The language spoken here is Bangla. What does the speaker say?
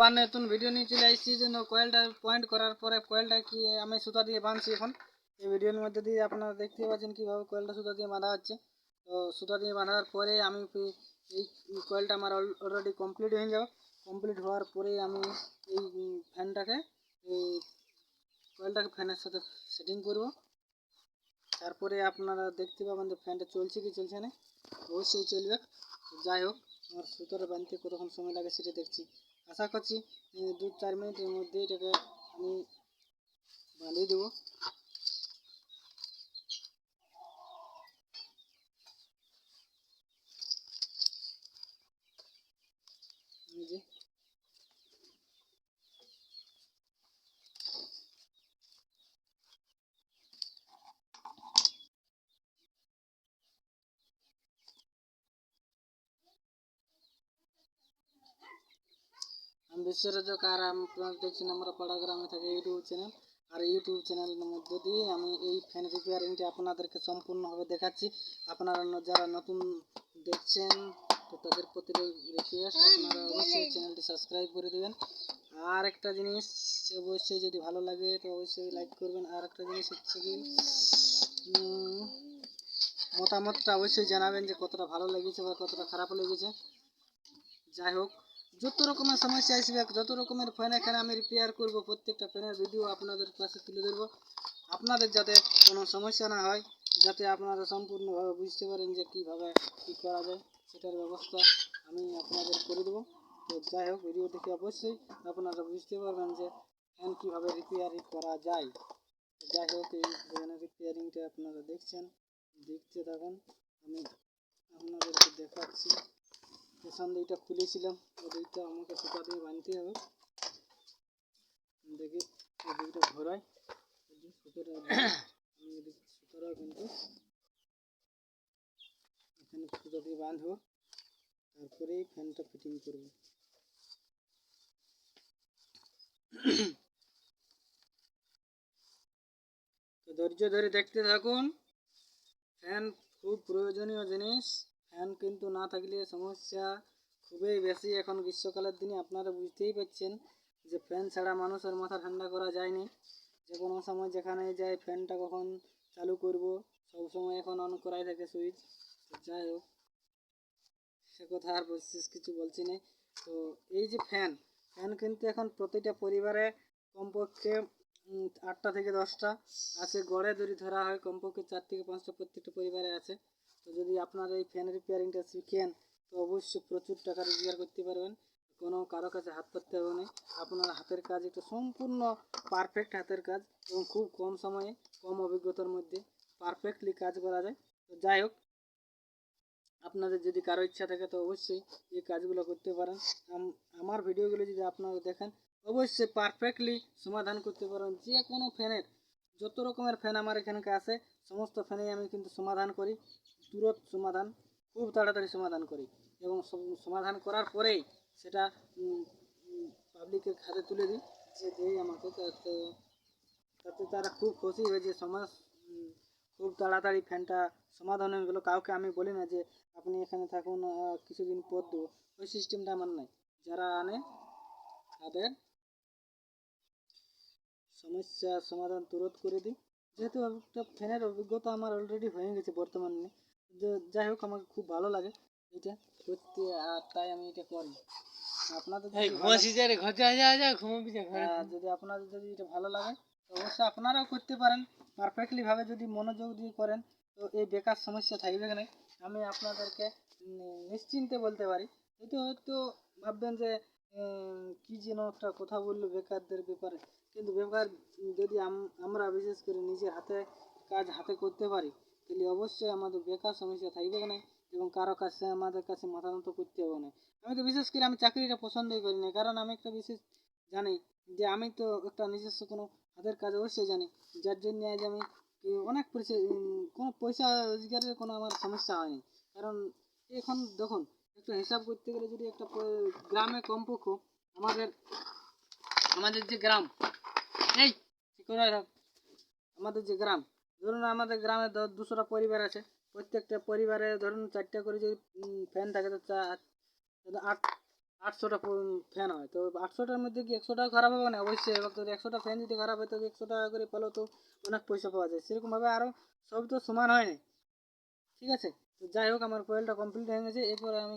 আবার নতুন ভিডিও নিয়ে চলে আসছি যে কয়েলটা পয়েন্ট করার পরে কয়েলটা কি আমি সুতা দিয়ে বাঁধছি এখন। এই ভিডিওর মধ্যে দিয়ে আপনারা দেখতে পাচ্ছেন কীভাবে কয়েলটা সুতা দিয়ে বাঁধা হচ্ছে। তো সুতা দিয়ে বাঁধার পরে আমি এই কয়েলটা আমার অলরেডি কমপ্লিট হয়ে যাবে কমপ্লিট হওয়ার পরে আমি এই ফ্যানটাকে এই কয়েলটাকে ফ্যানের সাথে সেটিং করব। তারপরে আপনারা দেখতে পাবেন যে ফ্যানটা চলছে কি চলছে না। অবশ্যই চলবে। যাই হোক, আমার সুতোটা বানতে কতক্ষণ সময় লাগে সেটা দেখছি। আশা করছি দু চার মিনিটের মধ্যে এটাকে আমি বাঁধিয়ে দেবো এই যে আমি বিশ্বরজক আর আপনারা দেখছেন আমরা পাড়া গ্রামে থাকি ইউটিউব চ্যানেল আর ইউটিউব চ্যানেলের মধ্য দিয়ে আমি এই ফ্যান রিপেয়ারিংটি আপনাদেরকে সম্পূর্ণভাবে দেখাচ্ছি আপনারা যারা নতুন দেখছেন তো তাদের প্রতি রিকোয়েস্ট আপনারা অবশ্যই চ্যানেলটি সাবস্ক্রাইব করে দেবেন আর একটা জিনিস অবশ্যই যদি ভালো লাগে তো অবশ্যই লাইক করবেন আর একটা জিনিস হচ্ছে কি মতামতটা অবশ্যই জানাবেন যে কতটা ভালো লেগেছে বা কতটা খারাপ লেগেছে যাই হোক যত রকমের সমস্যা আসবে, যত রকমের ফ্যান এখানে আমি রিপেয়ার করব, প্রত্যেকটা ফ্যানের ভিডিও আপনাদের কাছে তুলে ধরবো। আপনাদের যাতে কোনো সমস্যা না হয়, যাতে আপনারা সম্পূর্ণভাবে বুঝতে পারেন যে কীভাবে কী করা যায়, সেটার ব্যবস্থা আমি আপনাদের করে দেবো। তো যাই হোক ভিডিও দেখে অবশ্যই আপনারা বুঝতে পারবেন যে ফ্যান কীভাবে রিপেয়ারিং করা যায়। যাই হোক, এই ফ্যানের রিপেয়ারিংটা আপনারা দেখছেন, দেখতে থাকুন। আমি আপনাদেরকে দেখাচ্ছি। পেছন দিকটা খুলেছিলাম ওই আমাকে সুতা দিয়ে বাঁধতে হবে। দেখি দিকটা ঘোরাই সুতোটা আমি এদিক কিন্তু এখানে সুতা দিয়ে বাঁধবো তারপরেই ফ্যানটা ফিটিং করব। তো ধৈর্য ধরে দেখতে থাকুন, ফ্যান খুব প্রয়োজনীয় জিনিস। ফ্যান কিন্তু না থাকলে সমস্যা খুবই বেশি। এখন গ্রীষ্মকালের দিনে আপনারা বুঝতেই পারছেন যে ফ্যান ছাড়া মানুষের মাথা ঠান্ডা করা যায়নি। যে কোনো সময় যেখানে যায় ফ্যানটা কখন চালু করব, সব সময় এখন অন করাই থাকে সুইচ যাই হোক, সে কথা আর বিশেষ কিছু বলছি না। তো এই যে ফ্যান ফ্যান কিন্তু এখন প্রতিটা পরিবারে কমপক্ষে আটটা থেকে দশটা আছে। গড়ে যদি ধরা হয় কমপক্ষে চার থেকে পাঁচটা প্রত্যেকটা পরিবারে আছে। তো যদি আপনার এই ফ্যান রিপেয়ারিংটা শিখেন, তো অবশ্যই প্রচুর টাকা রোজগার করতে পারবেন। কোনো কারও কাছে হাত পাততে হবে না। আপনার হাতের কাজ একটা সম্পূর্ণ পারফেক্ট হাতের কাজ এবং খুব কম সময়ে, কম অভিজ্ঞতার মধ্যে পারফেক্টলি কাজ করা যায়। তো যাই হোক, আপনাদের যদি কারও ইচ্ছা থাকে, তো অবশ্যই এই কাজগুলো করতে পারেন। আম- আমার ভিডিওগুলো যদি আপনারা দেখেন, অবশ্যই পারফেক্টলি সমাধান করতে পারেন যে কোনো ফ্যানের যত রকমের ফ্যান আমার এখানকে আছে, সমস্ত ফ্যানেই আমি কিন্তু সমাধান করি। তুরত সমাধান, খুব তাড়াতাড়ি সমাধান করি এবং সমাধান করার পরেই সেটা পাবলিকের খাতে তুলে দিই। যে দেয় আমাকে তাতে তারা খুব খুশি হয়ে যে সমাজ খুব তাড়াতাড়ি ফ্যানটা সমাধান হয়ে গেলো। কাউকে আমি বলি না যে আপনি এখানে থাকুন কিছুদিন পর দেবো। ওই সিস্টেমটা আমার নাই। যারা আনে, তাদের সমস্যা সমাধান তুরত করে দিই। যেহেতু একটা ফ্যানের অভিজ্ঞতা আমার অলরেডি হয়ে গেছে বর্তমানে। যাই হোক আমাকে খুব ভালো লাগে এটা করতে আর তাই আমি এটা করি। আপনাদের ঘর যদি আপনাদের যদি এটা ভালো লাগে তো অবশ্যই আপনারাও করতে পারেন। পারফেক্টলি ভাবে যদি মনোযোগ দিয়ে করেন তো এই বেকার সমস্যা থাকবে না আমি আপনাদেরকে নিশ্চিন্তে বলতে পারি। হয়তো হয়তো ভাববেন যে কি যেন একটা কথা বলল বেকারদের ব্যাপারে কিন্তু বেকার যদি আমরা বিশেষ করে নিজের হাতে কাজ হাতে করতে পারি তাহলে অবশ্যই আমাদের বেকার সমস্যা থাকবে না এবং কারও কাছে আমাদের কাছে মাথা নত করতে হবে না। আমি তো বিশেষ করে আমি চাকরিটা পছন্দই করি না, কারণ আমি একটা বিশেষ জানি যে আমি তো একটা নিজস্ব কোনো হাতের কাজ অবশ্যই জানি, যার জন্য আজ আমি অনেক পয়সা কোনো পয়সা রোজগারের কোনো আমার সমস্যা হয়নি। কারণ এখন দেখুন, একটা হিসাব করতে গেলে যদি একটা গ্রামে কমপক্ষ আমাদের আমাদের যে গ্রাম, এই আমাদের যে গ্রাম ধরুন আমাদের গ্রামে দুশোটা পরিবার আছে, প্রত্যেকটা পরিবারে ধরুন চারটা করে যদি ফ্যান থাকে তো আট, আটশোটা ফ্যান হয়। তো আটশোটার মধ্যে কি একশো টাকা খারাপ হবে না? অবশ্যই এবার তো একশোটা ফ্যান যদি খারাপ হয় তো একশো টাকা করে পেল তো অনেক পয়সা পাওয়া যায়। সেরকমভাবে আরও সব তো সমান হয় না। ঠিক আছে? তো যাই হোক, আমার কোয়েলটা কমপ্লিট হয়ে গেছে। এরপরে আমি